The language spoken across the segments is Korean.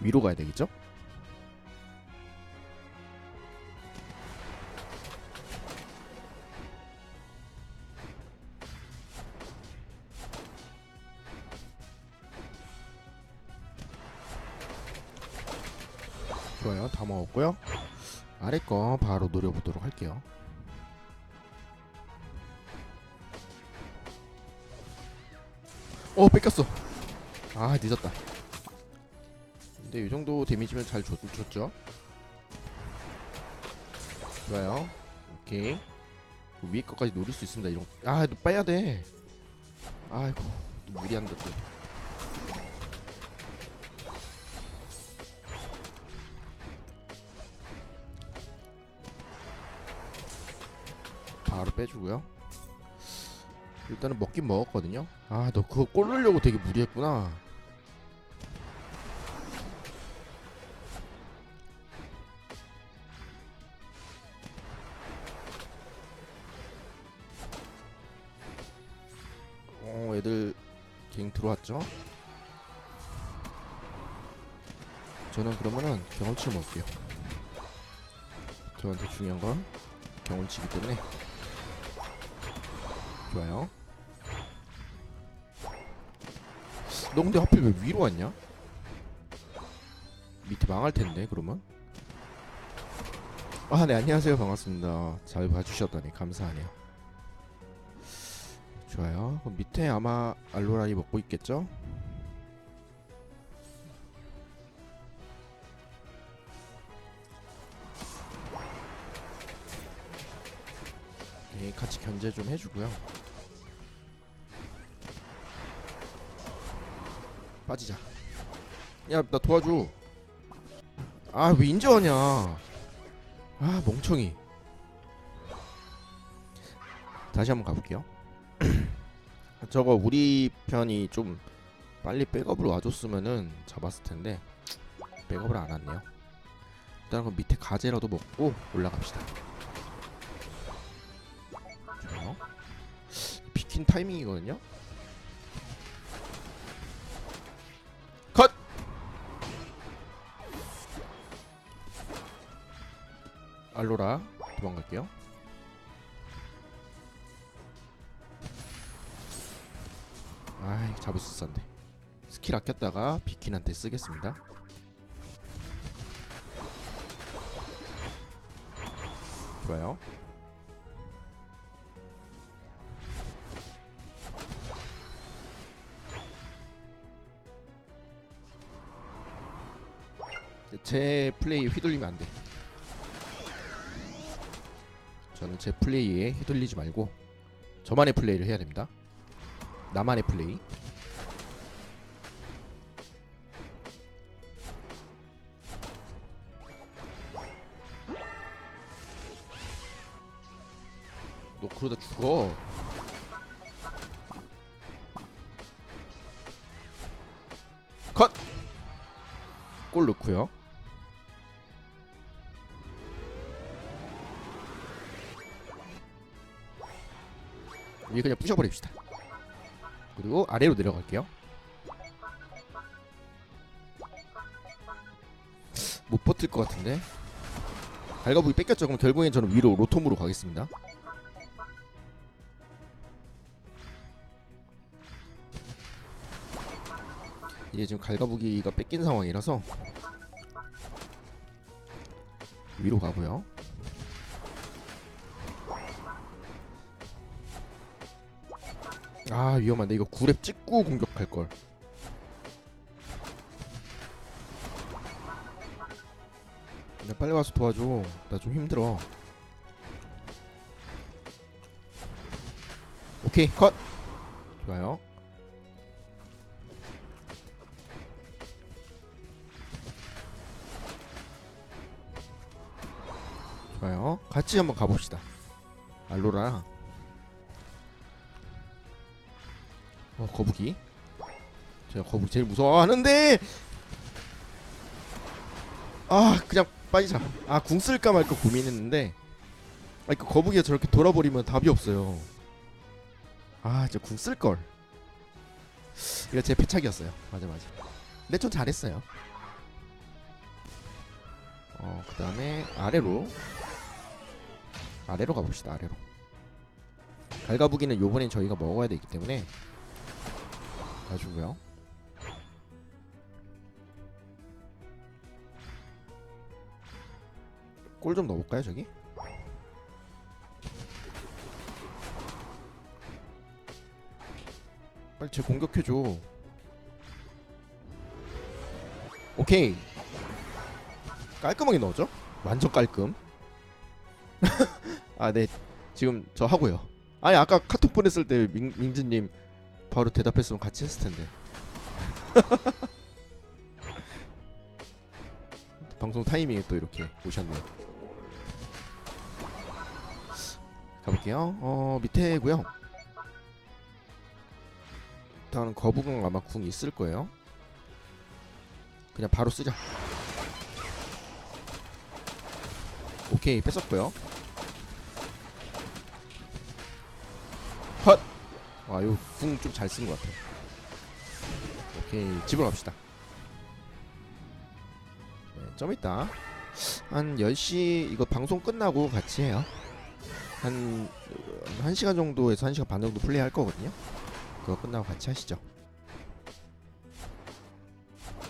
위로 가야 되겠죠? 좋아요. 다 먹었고요. 아래 거 바로 노려보도록 할게요. 어 뺏겼어. 아 늦었다. 근데 이 정도 데미지면 잘 줬, 줬죠. 좋아요. 오케이. 그 위에 것까지 노릴 수 있습니다. 이런. 아, 너 빼야 돼. 아이고, 또 무리한다 또. 바로 빼주고요. 일단은 먹긴 먹었거든요. 아, 너 그거 꼴 넣으려고 되게 무리했구나. 갱 들어왔죠? 저는 그러면은 경험치를 먹을게요. 저한테 중요한 건 경험치이기 때문에 좋아요. 너 근데 하필 왜 위로 왔냐? 밑에 망할 텐데 그러면. 아, 네 안녕하세요 반갑습니다. 잘 봐주셨다니 감사하네요. 좋아요. 그럼 밑에 아마 알로라이 먹고 있겠죠? 네, 같이 견제 좀 해주고요. 빠지자. 야, 나 도와줘. 아, 왜 인정하냐? 아, 멍청이. 다시 한번 가볼게요. 저거 우리 편이 좀 빨리 백업을 와줬으면은 잡았을 텐데 백업을 안 왔네요. 일단 그럼 밑에 가재라도 먹고 올라갑시다. 좋아요. 비킨 타이밍이거든요. 컷. 알로라 도망갈게요. 아이 잡을 수 있었는데. 스킬 아꼈다가 비킨한테 쓰겠습니다. 좋아요. 제 플레이 휘둘리면 안돼. 저는 제 플레이에 휘둘리지 말고 저만의 플레이를 해야 됩니다 나만의 플레이. 너 그러다 죽어. 컷. 골 넣고요. 이제 그냥 부셔버립시다. 그리고 아래로 내려갈게요. 못 버틸 것 같은데. 갈가부기 뺏겼죠. 그럼 결국엔 저는 위로 로톰으로 가겠습니다. 이게 지금 갈가부기가 뺏긴 상황이라서 위로 가고요. 아 위험한데 이거 구랩 찍고 공격할 걸. 야, 빨리 와서 도와줘. 나 좀 힘들어. 오케이 컷. 좋아요. 좋아요. 같이 한번 가봅시다. 알로라. 어 거북이. 제가 거북이 제일 무서워하는데. 아 그냥 빠지자 아 궁 쓸까 말까 고민했는데. 아 이거 거북이가 저렇게 돌아버리면 답이 없어요. 아 진짜 궁 쓸걸. 이거 제 패착이었어요. 맞아 맞아. 근데 좀 잘했어요. 어 그 다음에 아래로. 아래로 가봅시다 아래로. 갈가부기는 요번엔 저희가 먹어야 되기 때문에 가지고요. 골 좀 넣어볼까요 저기? 빨리 제 공격해줘. 오케이. 깔끔하게 넣었죠? 완전 깔끔. 아 네. 지금 저 하고요. 아니 아까 카톡 보냈을 때 민, 민지님 바로 대답했으면 같이 했을 텐데. 방송 타이밍에 또 이렇게 오셨네요. 가볼게요. 어 밑에고요. 일단은 거북은 아마 궁 있을 거예요. 그냥 바로 쓰자 오케이 뺐었고요 와 이거 궁좀 잘 쓴 것 같아 오케이 집으로 갑시다. 네, 좀 있다. 한 10시 이거 방송 끝나고 같이 해요. 한 1시간 정도에서 1시간 반 정도 플레이 할 거거든요. 그거 끝나고 같이 하시죠.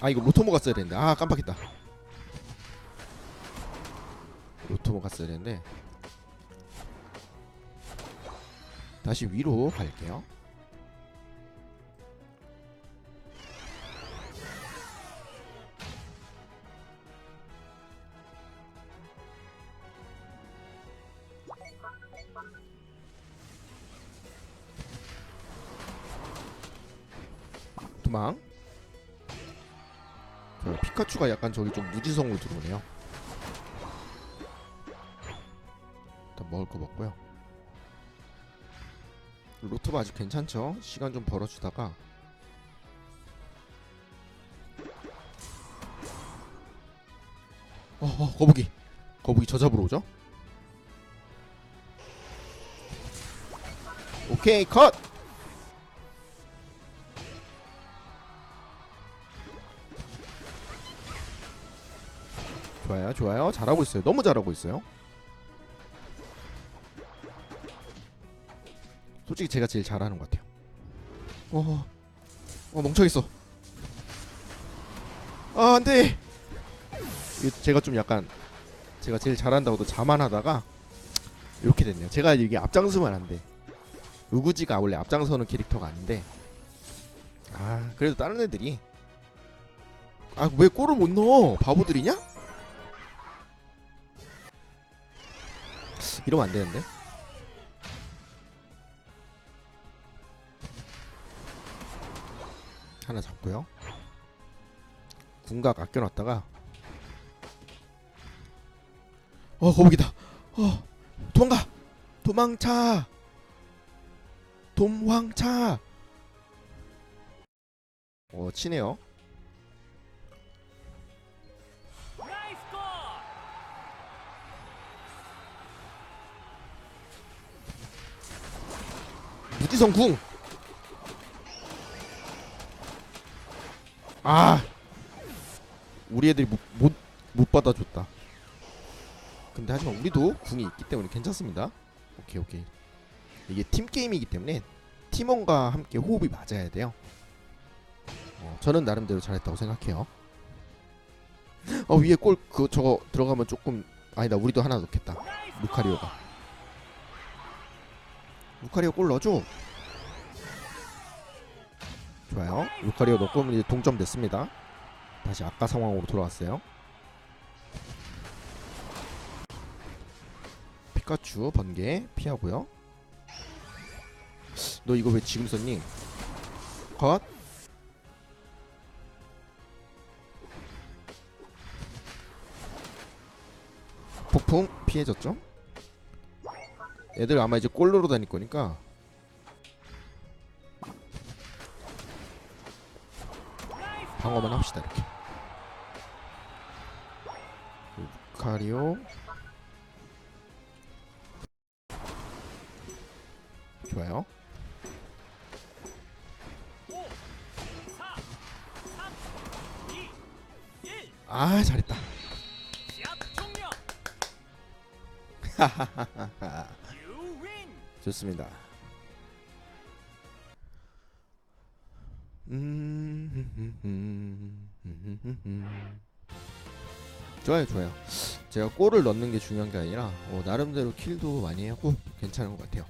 아 이거 로토모 갔어야 되는데. 아 깜빡했다. 로토모 갔어야 되는데 다시 위로 갈게요. 도망. 저 피카츄가 약간 저기 좀 무지성으로 들어오네요. 일단 먹을 거 먹고요 로트가 아직 괜찮죠? 시간 좀 벌어주다가 어, 어 거북이 거북이 저 잡으러 오죠? 오케이 컷! 좋아요 좋아요 잘하고 있어요 너무 잘하고 있어요 솔직히 제가 제일 잘하는 것 같아요. 어, 어 멍청했어. 아 안돼! 제가 좀 약간 제가 제일 잘한다고도 자만하다가 이렇게 됐네요. 제가 이게 앞장서면 안돼. 우구지가 원래 앞장서는 캐릭터가 아닌데. 아 그래도 다른 애들이. 아 왜 골을 못 넣어? 바보들이냐? 이러면 안 되는데. 하나 잡고요. 궁각 아껴놨다가 어 거북이다. 어 도망가. 도망차. dom황차. 어 치네요. 무지성 궁. 아, 우리 애들이 못, 못, 못 받아줬다. 근데 하지만 우리도 궁이 있기 때문에 괜찮습니다. 오케이 오케이. 이게 팀 게임이기 때문에 팀원과 함께 호흡이 맞아야 돼요. 어, 저는 나름대로 잘했다고 생각해요. 어 위에 골그 저거 들어가면 조금 아니다 우리도 하나 넣겠다. 루카리오가. 루카리오 골 넣어줘. 좋아요. 루카리오 넣고 이제 동점 됐습니다. 다시 아까 상황으로 돌아왔어요. 피카츄 번개 피하고요. 너 이거 왜 지금 썼니? 컷. 폭풍 피해졌죠? 애들 아마 이제 골로로 다닐 거니까 방어만 합시다 이렇게 루카리오 좋아요 5, 4, 3, 2, 1. 아 잘했다. 좋습니다. 음, 좋아요, 좋아요. 제가 골을 넣는 게 중요한 게 아니라 어, 나름대로 킬도 많이 하고 괜찮은 것 같아요.